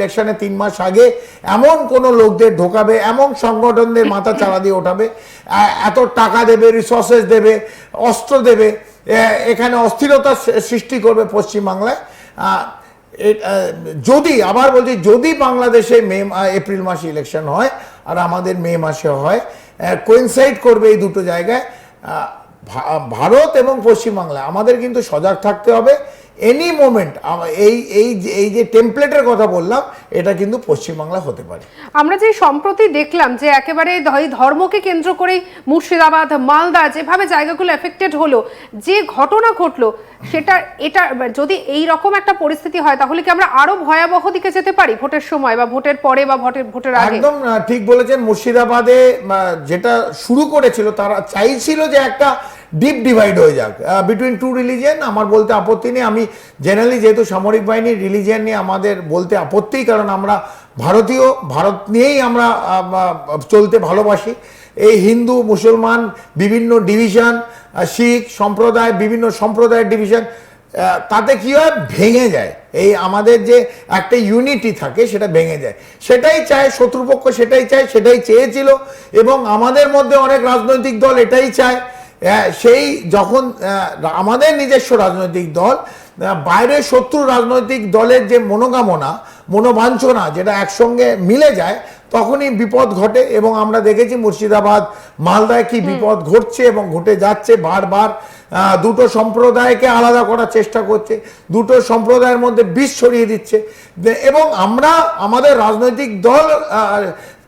ইলেকশনে তিন মাস আগে এমন কোন লোকদের ঢোকাবে, এমন সংগঠনদের মাথা চালা দিয়ে ওঠাবে এত টাকা দেবে রিসোর্সেস দেবে, অস্ত্র দেবে এখানে অস্থিরতা সৃষ্টি করবে পশ্চিমবাংলায়। যদি, আবার বলছি, যদি বাংলাদেশে মে এপ্রিল মাসে ইলেকশন হয়, আর আমাদের মে মাসে হয় কোইনসাইড করবে এই দুটো জায়গায় ভারত এবং পশ্চিমবাংলা আমাদের কিন্তু সজাগ থাকতে হবে এনি মোমেন্ট এই এই যে- এই যে টেমপ্লেটের কথা বললাম এটা কিন্তু পশ্চিমবাংলা হতে পারে। আমরা যে সম্প্রতি দেখলাম যে একেবারে ধর্মকে কেন্দ্র করেই মুর্শিদাবাদ মালদা যেভাবে জায়গাগুলো এফেক্টেড হলো যে ঘটনা ঘটলো সেটা এটা যদি এই রকম একটা পরিস্থিতি হয় তাহলে কি আমরা আরও ভয়াবহ দিকে যেতে পারি ভোটের সময় বা ভোটের পরে বা ভোটের ভোটের আগে? একদম ঠিক বলেছেন। মুর্শিদাবাদে যেটা শুরু করেছিল তারা চাইছিল যে একটা ডিপ ডিভাইড হয়ে যাক। বিটুইন টু রিলিজিয়ন আমার বলতে আপত্তি নেই। আমি জেনারেলি যেহেতু সামরিক বাহিনী রিলিজিয়ন নিয়ে আমাদের বলতে আপত্তি, কারণ আমরা ভারতীয়, ভারত নিয়েই আমরা চলতে ভালোবাসি। এই হিন্দু, মুসলমান, বিভিন্ন ডিভিশন শিখ সম্প্রদায়, বিভিন্ন সম্প্রদায়ের ডিভিশন তাতে কি হয়? ভেঙে যায়। এই আমাদের যে একটা ইউনিটি থাকে, সেটা ভেঙে যায়। সেটাই চায় শত্রুপক্ষ, সেটাই চায়, সেটাই চেয়েছিল। এবং আমাদের মধ্যে অনেক রাজনৈতিক দল এটাই চায়। সেই যখন আমাদের নিজস্ব রাজনৈতিক দল বাইরের শত্রু রাজনৈতিক দলের যে মনোকামনা মনোবাঞ্ছনা যেটা একসঙ্গে মিলে যায় তখনই বিপদ ঘটে এবং আমরা দেখেছি মুর্শিদাবাদ মালদায় কি বিপদ ঘটছে এবং ঘটে যাচ্ছে বারবার দুটো সম্প্রদায়কে আলাদা করার চেষ্টা করছে দুটো সম্প্রদায়ের মধ্যে বিষ ছড়িয়ে দিচ্ছে। এবং আমরা আমাদের রাজনৈতিক দল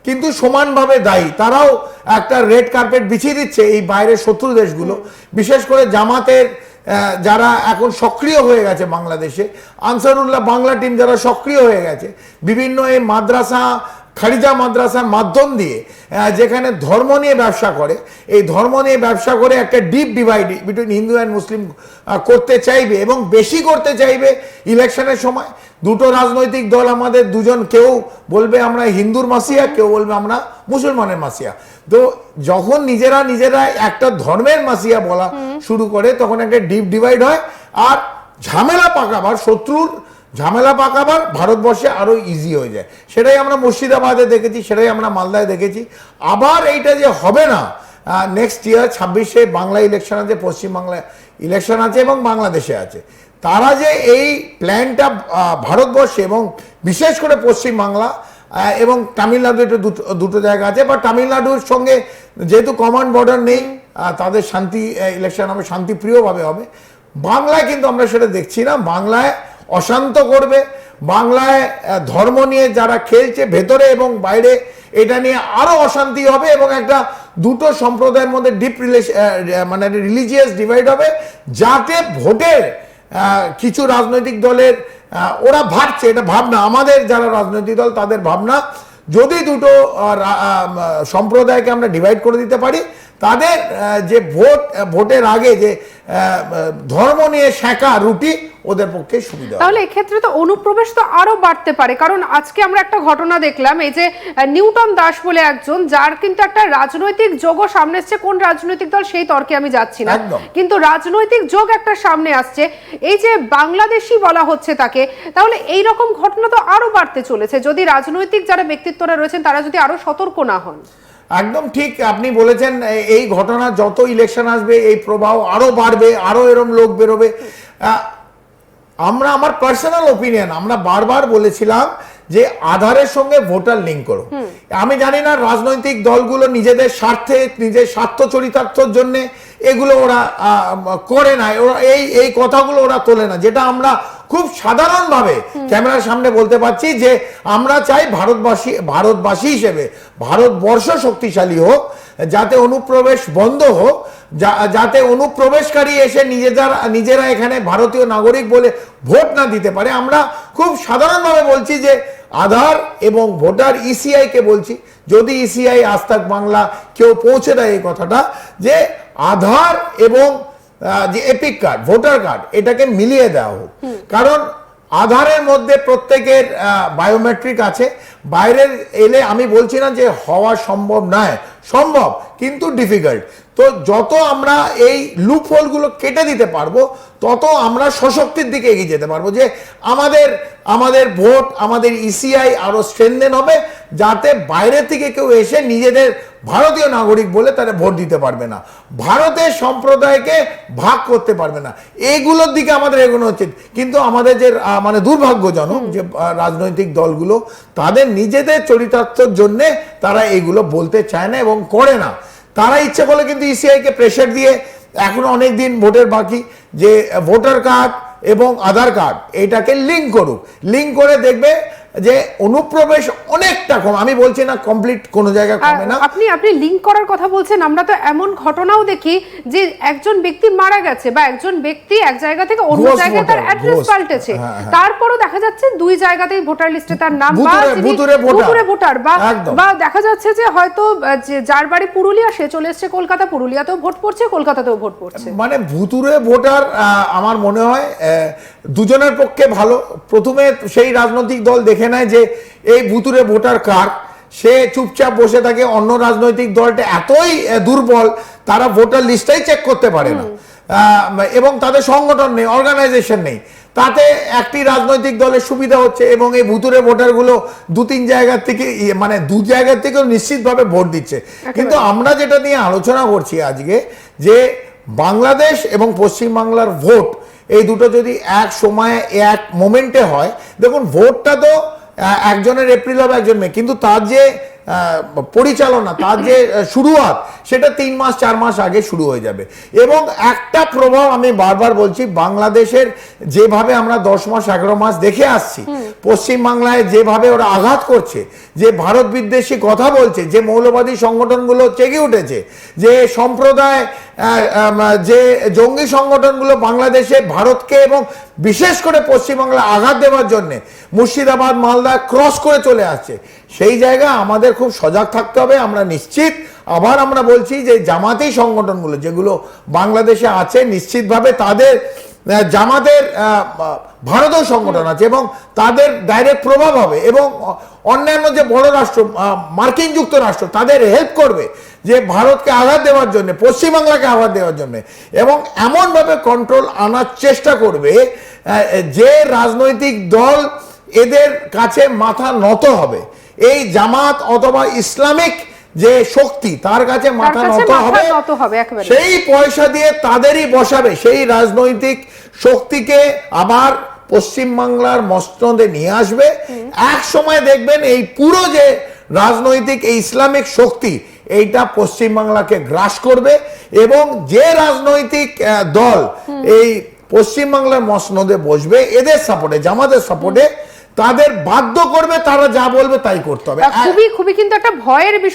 কিন্তু সমানভাবে দায়ী। তারাও একটা রেড কার্পেট বিছিয়ে দিচ্ছে এই বাইরের শত্রু দেশগুলো। বিশেষ করে জামাতের যারা এখন সক্রিয় হয়ে গেছে বাংলাদেশে। আনসারুল্লাহ বাংলা টিম যারা সক্রিয় হয়ে গেছে। বিভিন্ন এই মাদ্রাসা খারিজা মাদ্রাসার মাধ্যম দিয়ে যেখানে ধর্ম নিয়ে ব্যবসা করে এই ধর্ম নিয়ে ব্যবসা করে একটা deep divide between Hindu and Muslim করতে চাইবে এবং বেশি করতে চাইবে ইলেকশনের সময়। দুটো রাজনৈতিক দল আমাদের দুজন কেউ বলবে আমরা হিন্দুর মাসিয়া কেউ বলবে আমরা মুসলমানের মাসিয়া। তো যখন নিজেরা নিজেরা একটা ধর্মের মাসিয়া বলা শুরু করে তখন একটা ডিপ ডিভাইড হয় আর ঝামেলা পাকাবার শত্রুর ঝামেলা পাকাবার ভারতবর্ষে আরও ইজি হয়ে যায়। সেটাই আমরা মুর্শিদাবাদে দেখেছি, সেটাই আমরা মালদায় দেখেছি। আবার এইটা যে হবে না নেক্সট ইয়ার ছাব্বিশে বাংলা ইলেকশন আছে পশ্চিমবাংলায় ইলেকশন আছে এবং বাংলাদেশে আছে। তারা যে এই প্ল্যানটা ভারতবর্ষে এবং বিশেষ করে পশ্চিমবাংলা এবং তামিলনাড়ু একটু দুটো দুটো জায়গা আছে বা তামিলনাড়ুর সঙ্গে যেহেতু কমন বর্ডার নেই তাদের শান্তি ইলেকশন হবে, শান্তিপ্রিয়ভাবে হবে। বাংলায় কিন্তু আমরা সেটা দেখছি না। বাংলায় অশান্ত করবে। বাংলায় ধর্ম নিয়ে যারা খেলছে ভেতরে এবং বাইরে, এটা নিয়ে আরও অশান্তি হবে এবং একটা দুটো সম্প্রদায়ের মধ্যে ডিপ রিলেশন মানে রিলিজিয়াস ডিভাইড হবে যাতে ভোটের কিছু রাজনৈতিক দলের ওরা ভাবছে, এটা ভাবনা। আমাদের যারা রাজনৈতিক দল, তাদের ভাবনা, যদি দুটো সম্প্রদায়কে আমরা ডিভাইড করে দিতে পারি তাদের যে ভোট ভোটের আগে যে ধর্ম নিয়ে শেখা রুটি ওদের পক্ষে সুবিধা তাহলে এক্ষেত্রে তো অনুপ্রবেশ তো আরও বাড়তে পারে কারণ আজকে আমরা একটা ঘটনা দেখলাম এই যে নিউটন দাস বলে একজন যার কিন্তু একটা রাজনৈতিক যোগও সামনে এসছে কোন রাজনৈতিক দল সেই তর্কে আমি যাচ্ছি না। কিন্তু রাজনৈতিক যোগ একটা সামনে আসছে এই যে বাংলাদেশি বলা হচ্ছে তাকে তাহলে এই রকম ঘটনা তো আরও বাড়তে চলেছে যদি রাজনৈতিক যারা ব্যক্তিত্বরা রয়েছেন তারা যদি আরও সতর্ক না হন। একদম ঠিক আপনি বলেছেন এই ঘটনা যত ইলেকশন আসবে এই প্রভাব আরও বাড়বে আরও এরম লোক বেরোবে। আমরা আমার পার্সোনাল ওপিনিয়ন আমরা বারবার বলেছিলাম যে আধারের সঙ্গে ভোটার লিঙ্ক করো। আমি জানি না রাজনৈতিক দলগুলো নিজেদের স্বার্থে নিজের স্বার্থ চরিতার্থর জন্য এগুলো ওরা আহ, করে না ওরা এই এই কথাগুলো ওরা তোলে না। যেটা আমরা খুব সাধারণভাবে ক্যামেরার সামনে বলতে পারছি যে আমরা চাই ভারতবাসী ভারতবাসী হিসেবে ভারতবর্ষ শক্তিশালী হোক যাতে অনুপ্রবেশ বন্ধ হোক যাতে অনুপ্রবেশকারী এসে নিজেরা নিজেরা এখানে ভারতীয় নাগরিক বলে ভোট না দিতে পারে। আমরা খুব সাধারণভাবে বলছি যে আধার এবং ভোটার ইসিআইকে বলছি। যদি ইসিআই আজ তাক বাংলা কেউ পৌঁছে দেয় এই কথাটা যে আধার এবং যে এপিক কার্ড ভোটার কার্ড এটাকে মিলিয়ে দেওয়া হোক। কারণ আধারের মধ্যে প্রত্যেকের বায়োমেট্রিক আছে। বাইরের এলে আমি বলছি না যে হওয়া সম্ভব নয় সম্ভব কিন্তু ডিফিকাল্ট তো যত আমরা এই লুপ হোলগুলো কেটে দিতে পারব তত আমরা সশক্তির দিকে এগিয়ে যেতে পারব যে আমাদের আমাদের ভোট, আমাদের ইসিআই আরও স্ট্রেনদেন হবে যাতে বাইরে থেকে কেউ এসে নিজেদের ভারতীয় নাগরিক বলে তারা ভোট দিতে পারবে না। ভারতের সম্প্রদায়কে ভাগ করতে পারবে না। এইগুলোর দিকে আমাদের এগোনো উচিত। কিন্তু আমাদের যে মানে দুর্ভাগ্যজনক যে রাজনৈতিক দলগুলো, তাদের নিজেদের চরিতার্থর জন্যে তারা এগুলো বলতে চায় না এবং করে না। তারা ইচ্ছে করলে কিন্তু ইসিআই কে প্রেশার দিয়ে এখনও অনেক দিন ভোটের বাকি, যে ভোটার কার্ড এবং আধার কার্ড, এটাকে লিঙ্ক করুক। লিঙ্ক করে দেখবে যে অনুপ্রবেশ অনেকটা কম। আমি বলছি না কমপ্লিট কোনো জায়গায় কমে না। আপনি আপনি লিংক করার কথা বলছেন আমরা তো এমন ঘটনাও দেখি যে একজন ব্যক্তি মারা গেছে বা একজন ব্যক্তি এক জায়গা থেকে অন্য জায়গায় তার অ্যাড্রেস পাল্টেছে। হ্যাঁ, হ্যাঁ। তারপরও দেখা যাচ্ছে দুই জায়গাতেই ভোটার লিস্টে তার নাম বা ভুতুরে- ভোটার বা বা দেখা যাচ্ছে যে হয়তো যে যার বাড়ি পুরুলিয়া সে চলে এসেছে কলকাতা পুরুলিয়াতেও ভোট পড়ছে কলকাতাতেও ভোট পড়ছে মানে ভুতুরে ভোটার আমার মনে হয় দুজনের পক্ষে ভালো। প্রথমে সেই রাজনৈতিক দল দেখে নেয় যে এই ভুতুরে ভোটার কার? সে চুপচাপ বসে থাকে অন্য রাজনৈতিক দলটা এতই দুর্বল তারা ভোটার লিস্টটাই চেক করতে পারে না। এবং তাদের সংগঠন নেই অর্গানাইজেশন নেই। তাতে একটি রাজনৈতিক দলের সুবিধা হচ্ছে এবং এই ভুতুরে ভোটারগুলো দু তিন জায়গার থেকে মানে দু জায়গা থেকেও নিশ্চিতভাবে ভোট দিচ্ছে। কিন্তু আমরা যেটা নিয়ে আলোচনা করছি আজকে যে বাংলাদেশ এবং পশ্চিমবাংলার ভোট এই দুটো যদি এক সময়ে, এক মোমেন্টে হয়, দেখুন ভোটটা তো একজনের এপ্রিল হবে, একজন মে কিন্তু তার যে পরিচালনা তার যে শুরুয়াত সেটা তিন মাস চার মাস আগে শুরু হয়ে যাবে। এবং একটা প্রভাব আমি বারবার বলছি বাংলাদেশের যেভাবে আমরা দশ মাস এগারো মাস দেখে আসছি পশ্চিমবাংলায় যেভাবে ওরা আঘাত করছে যে ভারত বিদ্বেষী কথা বলছে যে মৌলবাদী সংগঠনগুলো চেগে উঠেছে যে সম্প্রদায় যে জঙ্গি সংগঠনগুলো বাংলাদেশে ভারতকে এবং বিশেষ করে পশ্চিমবাংলা আঘাত দেওয়ার জন্যে মুর্শিদাবাদ মালদা ক্রস করে চলে আসছে সেই জায়গা আমাদের খুব সজাগ থাকতে হবে, আমরা নিশ্চিত। আবার আমরা বলছি যে জামাতি সংগঠনগুলো যেগুলো বাংলাদেশে আছে, নিশ্চিতভাবে তাদের জামাতের ভারতীয় সংগঠন আছে এবং তাদের ডাইরেক্ট প্রভাব হবে এবং অন্যান্য যে বড় রাষ্ট্র মার্কিন যুক্তরাষ্ট্র, তাদের হেল্প করবে যে ভারতকে আঘাত দেওয়ার জন্য, পশ্চিমবাংলাকে আঘাত দেওয়ার জন্য এবং এমনভাবে কন্ট্রোল আনার চেষ্টা করবে যে রাজনৈতিক দল এদের কাছে মাথা নত হবে। এই জামাত অথবা ইসলামিক যে শক্তি তার কাছে মাথা নত হবে। সেই পয়সা দিয়ে তাদেরই বসাবে সেই রাজনৈতিক শক্তিকে আবার পশ্চিমবাংলার মস্তদে নিয়ে আসবে। এক সময় দেখবেন এই পুরো যে রাজনৈতিক এই ইসলামিক শক্তি এইটা পশ্চিমবাংলাকে গ্রাস করবে এবং যে রাজনৈতিক দল এই পশ্চিমবাংলার মসনদে বসবে এদের সাপোর্টে জামাতের সাপোর্টে তাদের বাধ্য করবে, তারা যা বলবে তাই করতে হবে। খুবই খুবই কিন্তু একটা ভয়ের বিষয়